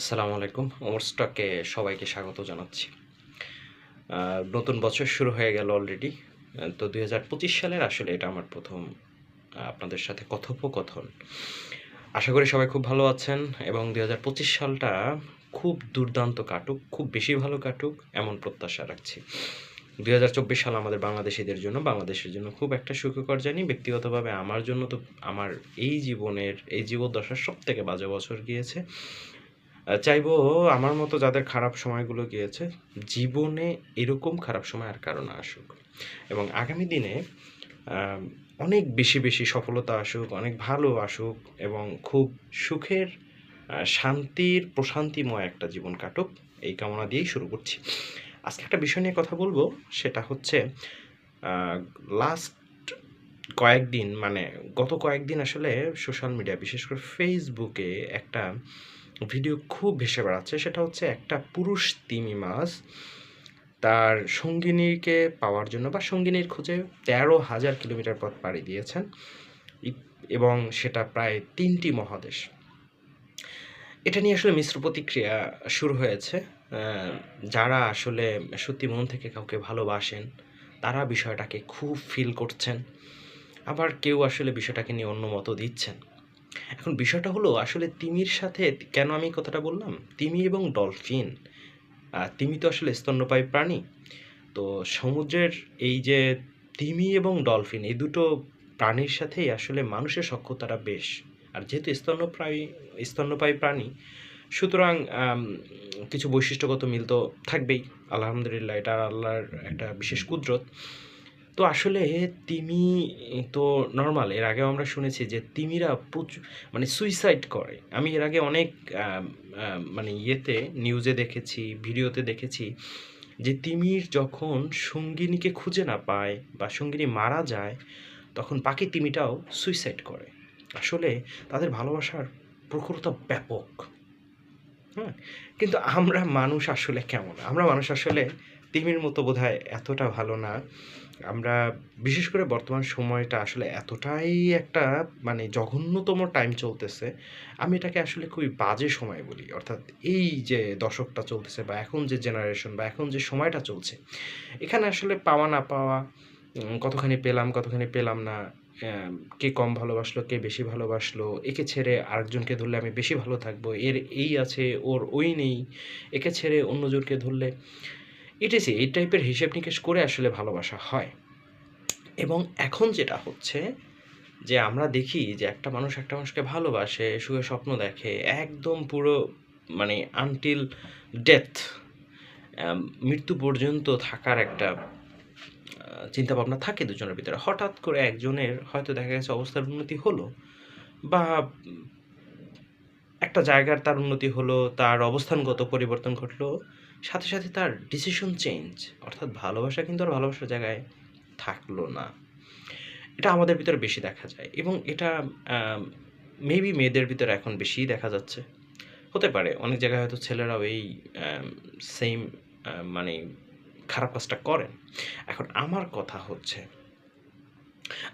আসসালামু আলাইকুম। ওমর স্টকে সবাইকে স্বাগত জানাচ্ছি। নতুন বছর শুরু হয়ে গেল অলরেডি তো দুই হাজার পঁচিশ সালের আসলে এটা আমার প্রথম আপনাদের সাথে কথোপকথন। আশা করি সবাই খুব ভালো আছেন এবং দুই হাজার পঁচিশ সালটা খুব দুর্দান্ত কাটুক, খুব বেশি ভালো কাটুক এমন প্রত্যাশা রাখছি। দুই হাজার চব্বিশ সাল আমাদের বাংলাদেশিদের জন্য, বাংলাদেশের জন্য খুব একটা সুখকর জানি। ব্যক্তিগতভাবে আমার জন্য তো আমার এই জীবনের, এই জীবদ্দশার সব থেকে বাজে বছর গিয়েছে। চাইব আমার মতো যাদের খারাপ সময়গুলো গিয়েছে, জীবনে এরকম খারাপ সময় আর কারও না আসুক। এবং আগামী দিনে অনেক বেশি বেশি সফলতা আসুক, অনেক ভালো আসুক এবং খুব সুখের শান্তির, প্রশান্তিময় একটা জীবন কাটুক, এই কামনা দিয়েই শুরু করছি। আজকে একটা বিষয় নিয়ে কথা বলব, সেটা হচ্ছে লাস্ট কয়েকদিন মানে গত কয়েকদিন আসলে সোশ্যাল মিডিয়া বিশেষ করে ফেসবুকে একটা ভিডিও খুব ভেসে বেড়াচ্ছে। সেটা হচ্ছে একটা পুরুষ তিমি মাছ। তার সঙ্গিনীকে পাওয়ার জন্য বা সঙ্গিনীর খোঁজে তেরো হাজার কিলোমিটার পথ পাড়ি দিয়েছেন। এবং সেটা প্রায় তিনটি মহাদেশ। এটা নিয়ে আসলে মিশ্র প্রতিক্রিয়া শুরু হয়েছে। যারা আসলে সত্যি মন থেকে কাউকে ভালোবাসেন, তারা বিষয়টাকে খুব ফিল করছেন। আবার কেউ আসলে বিষয়টাকে নিয়ে অন্য মতো দিচ্ছেন। এখন বিষয়টা হলো আসলে তিমির সাথে কেন আমি কথাটা বললাম? তিমি এবং ডলফিন তিমি তো আসলে স্তন্যপায়ী প্রাণী। তো সমুদ্রের এই যে তিমি এবং ডলফিন, এই দুটো প্রাণীর সাথেই আসলে মানুষের সক্ষতাটা বেশ। আর যেহেতু স্তন্যপ্রায়ী, স্তন্যপায়ী প্রাণী, সুতরাং কিছু বৈশিষ্ট্যগত মিল তো থাকবেই। আলহামদুলিল্লাহ, এটা আল্লাহর একটা বিশেষ কুদরত। তো আসলে তিমি তো নর্মাল এর আগেও আমরা শুনেছি যে তিমিরা প্রচুর মানে সুইসাইড করে। আমি এর আগে অনেক মানে ইয়েতে নিউজে দেখেছি ভিডিওতে দেখেছি যে তিমির যখন সঙ্গিনীকে খুঁজে না পায় বা সঙ্গিনী মারা যায়, তখন পাখি তিমিটাও সুইসাইড করে। আসলে তাদের ভালোবাসার প্রখরতা ব্যাপক। হ্যাঁ? কিন্তু আমরা মানুষ আসলে কেমন? আমরা মানুষ আসলে তিমির মতো বোধহয় এতটা ভালো না। আমরা বিশেষ করে বর্তমান সময়টা আসলে এতটাই একটা মানে জঘন্যতম টাইম চলতেছে, আমি এটাকে আসলে খুবই বাজে সময় বলি। অর্থাৎ এই যে দশকটা চলতেছে বা এখন যে জেনারেশন বা এখন যে সময়টা চলছে, এখানে আসলে পাওয়া না পাওয়া কতখানি পেলাম কতখানি পেলাম না কে কম ভালোবাসলো, কে বেশি ভালোবাসলো, একে ছেড়ে আরেকজনকে ধরলে আমি বেশি ভালো থাকব, এর এই আছে, ওর ওই নেই, একে ছেড়ে অন্যজনকে ধরলে এটাই এই টাইপের হিসেব নিকেশ করে আসলে ভালোবাসা হয়। এবং এখন যেটা হচ্ছে যে আমরা দেখি যে একটা মানুষ একটা মানুষকে ভালোবাসে সুখে স্বপ্ন দেখে, একদম পুরো মানে আনটিল ডেথ মৃত্যু পর্যন্ত থাকার একটা চিন্তা ভাবনা থাকে দুজনের ভিতরে। হঠাৎ করে একজনের হয়তো দেখা গেছে অবস্থার উন্নতি হলো বা একটা জায়গার তার উন্নতি হলো, তার অবস্থানগত পরিবর্তন ঘটলো, সাথে সাথে তার ডিসিশন চেঞ্জ অর্থাৎ ভালোবাসা কিন্তু আর ভালোবাসার জায়গায় থাকল না। এটা আমাদের ভিতরে বেশি দেখা যায় এবং এটা মেবি মেয়েদের ভিতরে এখন বেশি দেখা যাচ্ছে। হতে পারে, অনেক জায়গায় হয়তো ছেলেরাও এই সেম মানে খারাপ কাজটা করেন। এখন আমার কথা হচ্ছে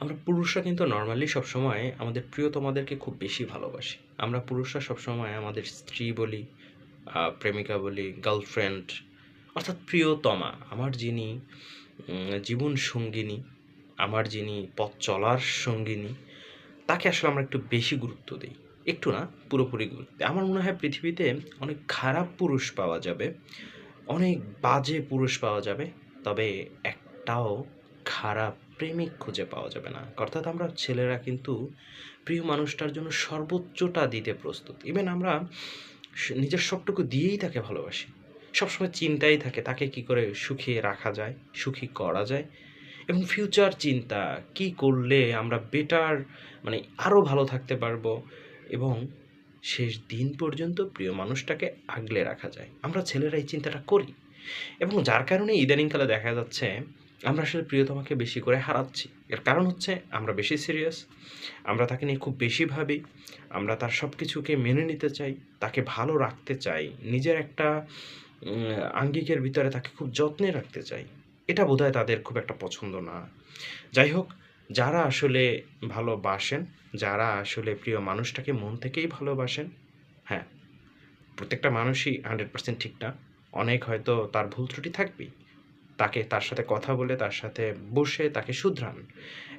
আমরা পুরুষরা কিন্তু নর্মালি সবসময় আমাদের প্রিয়তমাদেরকে খুব বেশি ভালোবাসি। আমরা পুরুষরা সবসময় আমাদের স্ত্রী বলি প্রেমিকা বলি গার্লফ্রেন্ড অর্থাৎ প্রিয়তমা। আমার যিনি জীবন সঙ্গিনী, আমার যিনি পথ চলার সঙ্গিনী, তাকে আসলে আমরা একটু বেশি গুরুত্ব দিই। একটু না, পুরোপুরি গুরুত্ব আমার মনে হয় পৃথিবীতে অনেক খারাপ পুরুষ পাওয়া যাবে, অনেক বাজে পুরুষ পাওয়া যাবে, তবে একটাও খারাপ প্রেমিক খুঁজে পাওয়া যাবে না। অর্থাৎ আমরা ছেলেরা কিন্তু প্রিয় মানুষটার জন্য সর্বোচ্চটা দিতে প্রস্তুত। ইভেন আমরা নিজের সবটুকু দিয়েই তাকে ভালোবাসি। সবসময় চিন্তাই থাকে, তাকে কি করে সুখী রাখা যায়, সুখী করা যায়? এবং ফিউচার চিন্তা, কি করলে আমরা বেটার মানে আরও ভালো থাকতে পারব? এবং শেষ দিন পর্যন্ত প্রিয় মানুষটাকে আগলে রাখা যায়। আমরা ছেলেরা এই চিন্তাটা করি। এবং যার কারণে ইদানিংকালে দেখা যাচ্ছে আমরা আসলে প্রিয়তমাকে বেশি করে হারাচ্ছি। এর কারণ হচ্ছে আমরা বেশি সিরিয়াস আমরা তাকে নিয়ে খুব বেশি ভাবি, আমরা তার সব কিছুকে মেনে নিতে চাই, তাকে ভালো রাখতে চাই, নিজের একটা আঙ্গিকের ভিতরে তাকে খুব যত্নে রাখতে চাই। এটা বোধহয় তাদের খুব একটা পছন্দ না। যাই হোক, যারা আসলে ভালোবাসেন, যারা আসলে প্রিয় মানুষটাকে মন থেকেই ভালোবাসেন হ্যাঁ প্রত্যেকটা মানুষই হান্ড্রেড পার্সেন্ট ঠিক না। অনেক হয়তো তার ভুল ত্রুটি থাকবেই। তাকে তার সাথে কথা বলে, তার সাথে বসে তাকে শুধরান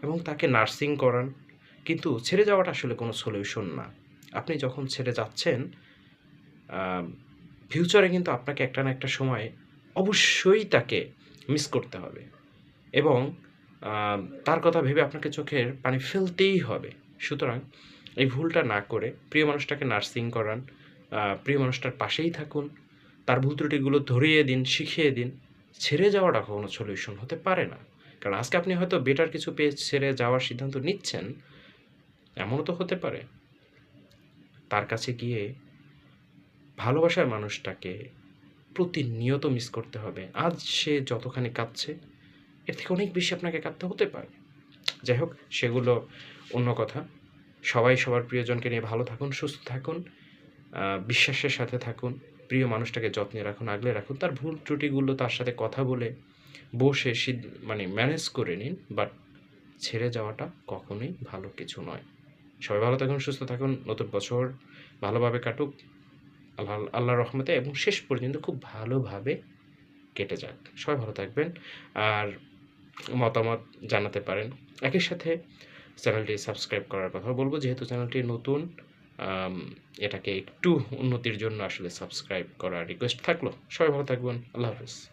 এবং তাকে নার্সিং করান। কিন্তু ছেড়ে যাওয়াটা আসলে কোনো সলিউশন না। আপনি যখন ছেড়ে যাচ্ছেন ফিউচারে কিন্তু আপনাকে একটা না একটা সময় অবশ্যই তাকে মিস করতে হবে এবং তার কথা ভেবে আপনাকে চোখের পানি ফেলতেই হবে। সুতরাং এই ভুলটা না করে প্রিয় মানুষটাকে নার্সিং করান প্রিয় মানুষটার পাশেই থাকুন, তার ভুল ত্রুটিগুলো ধরিয়ে দিন, শিখিয়ে দিন। ছেড়ে যাওয়াটা কোনো সলিউশন হতে পারে না। কারণ আজকে আপনি হয়তো বেটার কিছু পেয়ে ছেড়ে যাওয়ার সিদ্ধান্ত নিচ্ছেন, এমনও তো হতে পারে। তার কাছে গিয়ে ভালোবাসার মানুষটাকে প্রতিনিয়ত মিস করতে হবে। আজ সে যতখানি কাঁদছে, এর থেকে অনেক বেশি আপনাকে কাঁদতে হতে পারে। যাই হোক, সেগুলো অন্য কথা। সবাই সবার প্রিয়জনকে নিয়ে ভালো থাকুন, সুস্থ থাকুন বিশ্বাসের সাথে থাকুন। প্রিয় মানুষটাকে যত্নে রাখুন, আগলে রাখুন। তার ভুল ত্রুটিগুলো তার সাথে কথা বলে বসে মানে ম্যানেজ করে নিন, বাট ছেড়ে যাওয়াটা কখনোই ভালো কিছু নয়। সবাই ভালো থাকুন, সুস্থ থাকুন, নতুন বছর ভালোভাবে কাটুক। আল্লাহ, আল্লাহর রহমতে এবং শেষ পর্যন্ত খুব ভালোভাবে কেটে যাক। সবাই ভালো থাকবেন। আর মতামত জানাতে পারেন। একই সাথে চ্যানেলটি সাবস্ক্রাইব করার কথা বলব। যেহেতু চ্যানেলটি নতুন এটাকে একটু উন্নতির জন্য আসলে সাবস্ক্রাইব করার রিকোয়েস্ট থাকল। সবাই ভালো থাকবেন। আল্লাহ হাফিজ।